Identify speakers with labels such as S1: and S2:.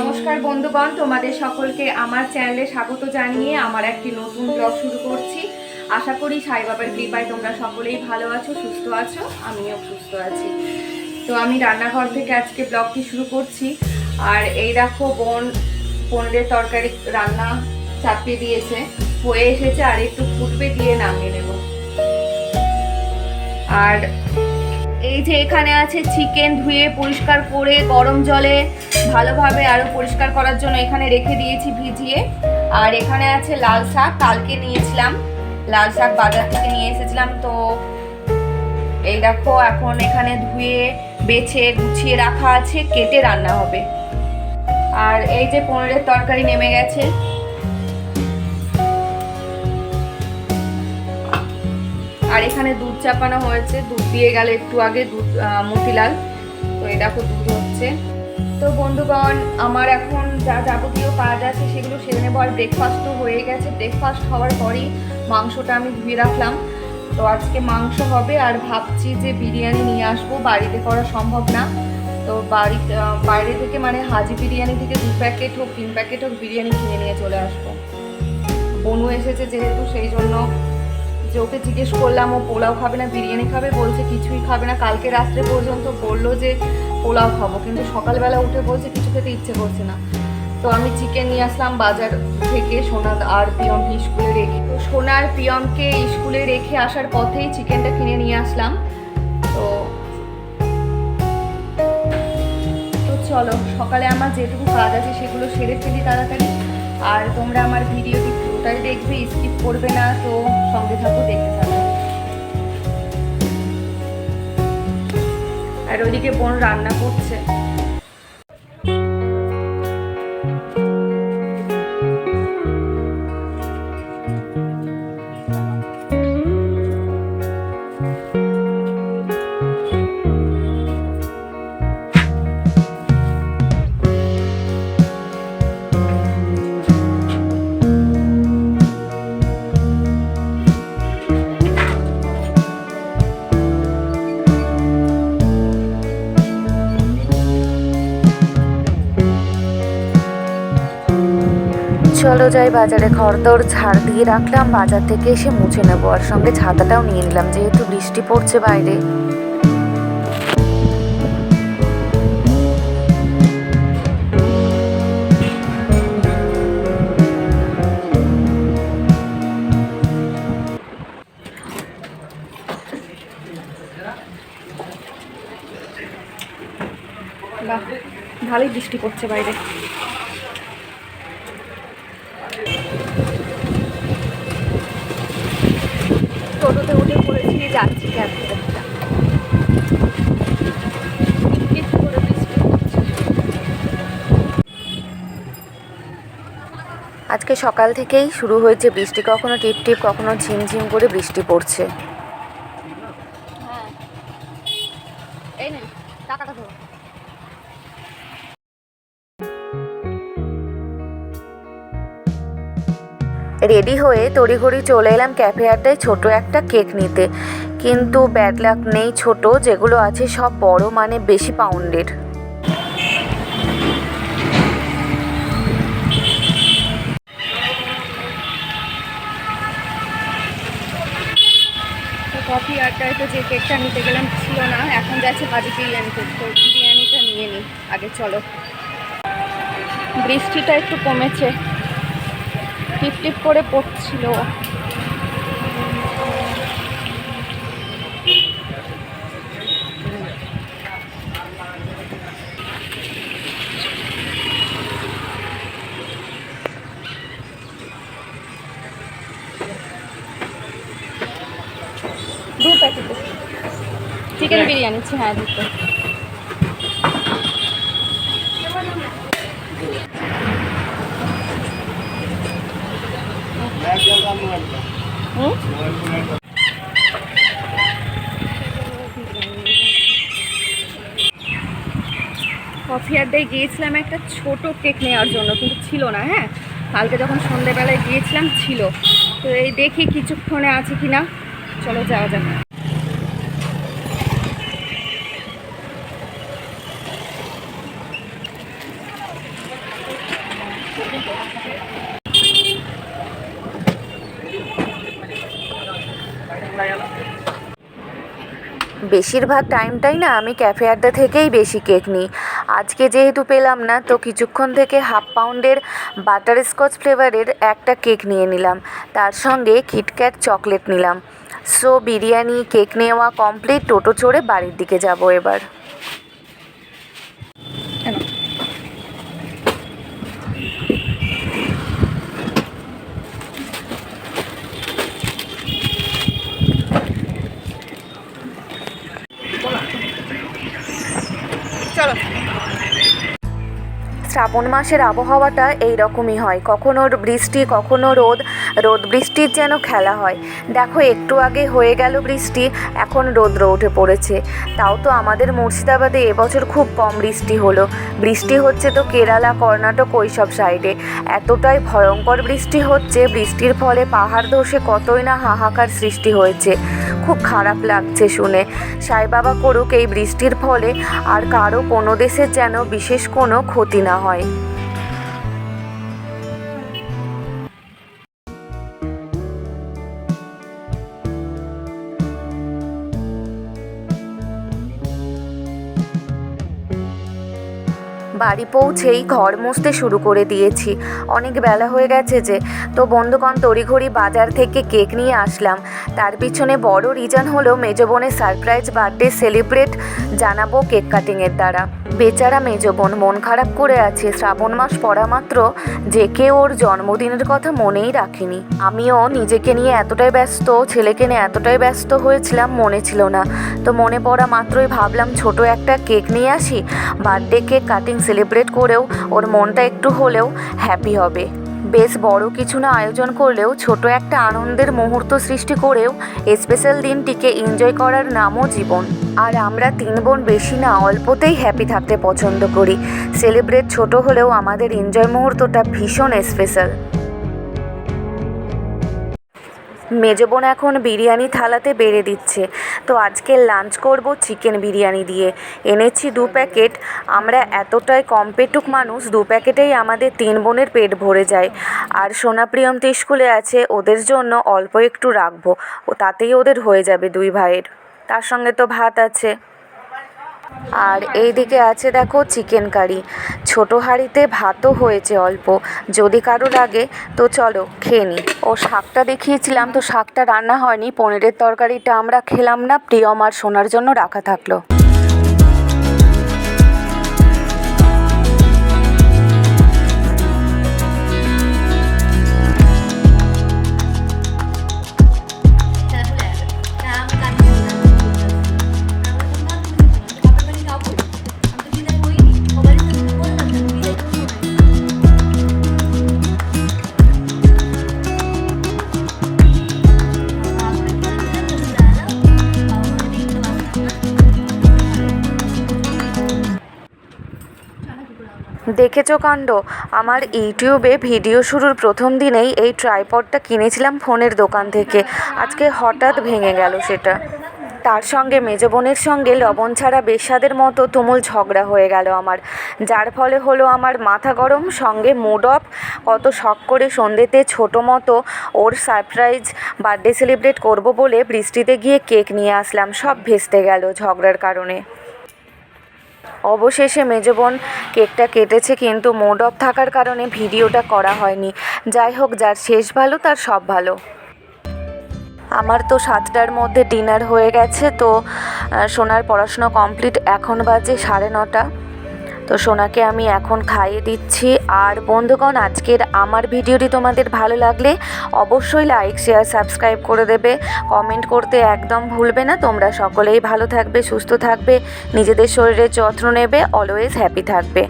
S1: নমস্কার বন্ধুগণ, তোমাদের সকলকে আমার চ্যানেলে স্বাগত জানিয়ে আমার একটি নতুন ব্লগ শুরু করছি। আশা করি সাই বাবার কৃপায় তোমরা সকলেই ভালো আছো, সুস্থ আছো, আমিও সুস্থ আছি। তো আমি রান্নাঘর থেকে আজকে ব্লগটি শুরু করছি। আর এই দেখো বোন পনিরের তরকারি রান্না চাপিয়ে দিয়েছে, হয়ে এসেছে, আর একটু ফুটবে দিয়ে নামিয়ে নেব। আর এই যে এখানে আছে চিকেন ধুয়ে পরিষ্কার করে গরম জলে ভালোভাবে আরও পরিষ্কার করার জন্য এখানে রেখে দিয়েছি ভিজিয়ে। আর এখানে আছে লাল শাক, কালকে নিয়েছিলাম। লাল শাক বাজার থেকে নিয়ে এসেছিলাম। তো এই দেখো, এখন এখানে ধুয়ে, বেছে, গুছিয়ে রাখা আছে, কেটে রান্না হবে। আর এই যে পনিরের তরকারি নেমে গেছে। আর এখানে দুধ চাপানো হয়েছে। দুধ দিয়ে গেল একটু আগে, দুধ মতিলাল। তো এই দেখো দুধ হচ্ছে। তো বন্ধুগণ, আমার এখন যা যাবতীয় কাজ আছে সেগুলো সেরে নেব। আর ব্রেকফাস্টও হয়ে গেছে। ব্রেকফাস্ট হওয়ার পরেই মাংসটা আমি ধুয়ে রাখলাম। তো আজকে মাংস হবে। আর ভাবছি যে বিরিয়ানি নিয়ে আসব। বাড়িতে করা সম্ভব না। তো বাড়ি বাইরে থেকে মানে হাজি বিরিয়ানি থেকে দু প্যাকেট হোক, তিন প্যাকেট হোক বিরিয়ানি কিনে নিয়ে চলে আসব। বনু এসেছে যেহেতু, সেই জন্য যে ওকে জিজ্ঞেস করলাম, ও পোলাও খাবে না, বিরিয়ানি খাবে? বলছে, কিছুই খাবে না। কালকে রাত্রে পর্যন্ত বলল যে, পোলাও খাব। কিন্তু সকালবেলা উঠে বলছে, কিছু খেতে ইচ্ছে করছে না। তো আমি চিকেন নিয়ে আসলাম বাজার থেকে সোনা আর পিয়মকে স্কুলে রেখে। তো সোনার পিয়মকে স্কুলে রেখে আসার পথেই চিকেনটা কিনে নিয়ে আসলাম। তো তো চলো, সকালে আমার যেটুকু কাজ আছে সেগুলো সেরে ফেলি তাড়াতাড়ি। আর তোমরা আমার ভিডিওটি পুরোটাই দেখবে স্কিপ করবে না, তো সঙ্গে থাকো, দেখতে থাকো। আর ওদিকে বোন রান্না করছে।
S2: চলো যাই বাজারে। খড়দড় ঝাড় দিয়ে রাখলাম, বাজার থেকে এসে মুছে নেব। আর সঙ্গে ছাতাটাও নিয়ে নিলাম, যেহেতু বৃষ্টি পড়ছে বাইরে।
S1: ভালোই বৃষ্টি পড়ছে বাইরে। টোটোতে উঠে পড়েছি যাচ্ছি পড়ছে।
S2: আজকে সকাল থেকেই শুরু হয়েছে বৃষ্টি কখনো টিপ টিপ কখনো ঝিমঝিম করে বৃষ্টি পড়ছে রেডি হয়ে তড়িঘড়ি চলে এলাম ক্যাফে আড্ডায় ছোট একটা কেক নিতে। কিন্তু ব্যাড লাক নেই ছোট, যেগুলো আছে সব বড় মানে বেশি পাউন্ডের
S1: কফি আড্ডায় তো যে কেকটা নিতে গেলাম ছিল না, এখন যাচ্ছে ভাজি বিরিয়ানি তো বিরিয়ানিটা নিয়ে নিই আগে চলো। বৃষ্টিটা একটু কমেছে। টিপ টিপ করে পড়ছিল। দু প্যাকেট। চিকেন বিরিয়ানি হ্যাঁ দুটো। আড্ডায় গিয়েছিলাম একটা ছোট কেক নেওয়ার জন্য, কিন্তু ছিল না হ্যাঁ? কালকে যখন সন্ধ্যেবেলায় গিয়েছিলাম, ছিল। তো এই দেখি কিছুক্ষণে আছে কি না চলো যাওয়া যাক।
S2: বেশিরভাগ টাইমটাই না আমি ক্যাফে আড্ডা থেকেই বেশি কেক নিই। আজকে যেহেতু পেলাম না, তো কিছুক্ষণ থেকে হাফ পাউন্ডের বাটার স্কচ ফ্লেভারের একটা কেক নিয়ে নিলাম। তার সঙ্গে কিটক্যাট চকলেট নিলাম। সো, বিরিয়ানি, কেক নেওয়া কমপ্লিট, টোটো চড়ে বাড়ির দিকে যাব এবার।
S1: চলো।
S2: শ্রাবণ মাসের আবহাওয়াটা এই রকমই হয়। কখনো বৃষ্টি কখনো রোদ রোদ বৃষ্টির যেন খেলা হয়। দেখো, একটু আগে হয়ে গেল বৃষ্টি, এখন রৌদ্র উঠে পড়েছে। তাও তো আমাদের মুর্শিদাবাদে এবছর খুব কম বৃষ্টি হলো। বৃষ্টি হচ্ছে তো কেরালা, কর্ণাটক ওইসব সাইডে। এতটাই ভয়ঙ্কর বৃষ্টি হচ্ছে, বৃষ্টির ফলে পাহাড় ধসে কতই না হাহাকার সৃষ্টি হয়েছে। খুব খারাপ লাগছে শুনে। সাই বাবা করুক, এই বৃষ্টির ফলে আর কারও কোনো দেশের যেন বিশেষ কোনো ক্ষতি না হয়। বাড়ি পৌঁছেই ঘর মুছতে শুরু করে দিয়েছি। অনেক বেলা হয়ে গেছে যে তো বন্ধুগণ, তড়িঘড়ি বাজার থেকে কেক নিয়ে আসলাম। তার পিছনে বড় রিজন হলো মেজো বোনের সারপ্রাইজ বার্থডে সেলিব্রেট জানাব কেক কাটিংয়ের দ্বারা। বেচারা মেজো বোন মন খারাপ করে আছে, শ্রাবণ মাস পড়া মাত্র, যে কেউ ওর জন্মদিনের কথা মনেই রাখিনি। আমিও নিজেকে নিয়ে এতটাই ব্যস্ত, ছেলেকে নিয়ে এতটাই ব্যস্ত হয়েছিলাম, মনে ছিল না। তো মনে পড়া মাত্রই ভাবলাম, ছোট একটা কেক নিয়ে আসি। বার্থডে কেক কাটিং সেলিব্রেট করেও ওর মনটা একটু হলেও হ্যাপি হবে। বেশ বড় কিছু না আয়োজন করলেও ছোট একটা আনন্দের মুহূর্ত সৃষ্টি করেও স্পেশাল দিনটিকে এনজয় করার নামও জীবন। আর আমরা তিন বোন বেশি না, অল্পতেই হ্যাপি থাকতে পছন্দ করি। সেলিব্রেট ছোট হলেও আমাদের এনজয় মুহূর্তটা ভীষণ স্পেশাল মেজো বোন এখন বিরিয়ানি থালাতে বেড়ে দিচ্ছে। তো আজকে লাঞ্চ করব চিকেন বিরিয়ানি দিয়ে। এনেছি দু প্যাকেট। আমরা এতটাই কম পেটুক মানুষ, দু প্যাকেটেই আমাদের তিন বোনের পেট ভরে যায়। আর সোনাপ্রিয়ম স্কুলে আছে, ওদের জন্য অল্প একটু রাখব। তাতেই ওদের হয়ে যাবে দুই ভাইয়ের। তার সঙ্গে তো ভাত আছে। আর এইদিকে আছে দেখো চিকেন কারি ছোটো হাঁড়িতে ভাতও হয়েছে অল্প। যদি কারও লাগে, তো চলো খেয়ে নিই ও শাকটা দেখিয়েছিলাম, তো শাকটা রান্না হয়নি। পনিরের তরকারিটা আমরা খেলাম না, প্রিয়ম আর সোনার জন্য রাখা থাকল। দেখেছ কাণ্ড? আমার ইউটিউবে ভিডিও শুরুর প্রথম দিনেই এই ট্রাইপডটা কিনেছিলাম ফোনের দোকান থেকে। আজকে হঠাৎ ভেঙে গেল সেটা। তার সঙ্গে মেজো বোনের সঙ্গে লবণ ছাড়া বেস্বাদের মতো তুমুল ঝগড়া হয়ে গেল আমার। যার ফলে হলো আমার মাথা গরম, সঙ্গে মুড অফ কত শখ করে সন্ধ্যেতে ছোটো মতো ওর সারপ্রাইজ বার্থডে সেলিব্রেট করব বলে বৃষ্টিতে গিয়ে কেক নিয়ে আসলাম। সব ভেস্তে গেল ঝগড়ার কারণে। অবশেষে মেজো বোন কেকটা কেটেছে, কিন্তু মোড অফ থাকার কারণে ভিডিওটা করা হয়নি। যাই হোক, যার শেষ ভালো, তার সব ভালো। আমার তো সাতটার মধ্যে ডিনার হয়ে গেছে, তো সোনার পড়াশুনো কমপ্লিট এখন বাজে সাড়ে নটা। তো সোনাকে আমি এখন খাইয়ে দিচ্ছি। আর বন্ধুগণ, আজকের আমার ভিডিওটি তোমাদের ভালো লাগলে অবশ্যই লাইক শেয়ার সাবস্ক্রাইব করে দেবে। কমেন্ট করতে একদম ভুলবে না। তোমরা সকলেই ভালো থাকবে, সুস্থ থাকবে। নিজেদের শরীরের যত্ন নেবে অলওয়েজ হ্যাপি থাকবে।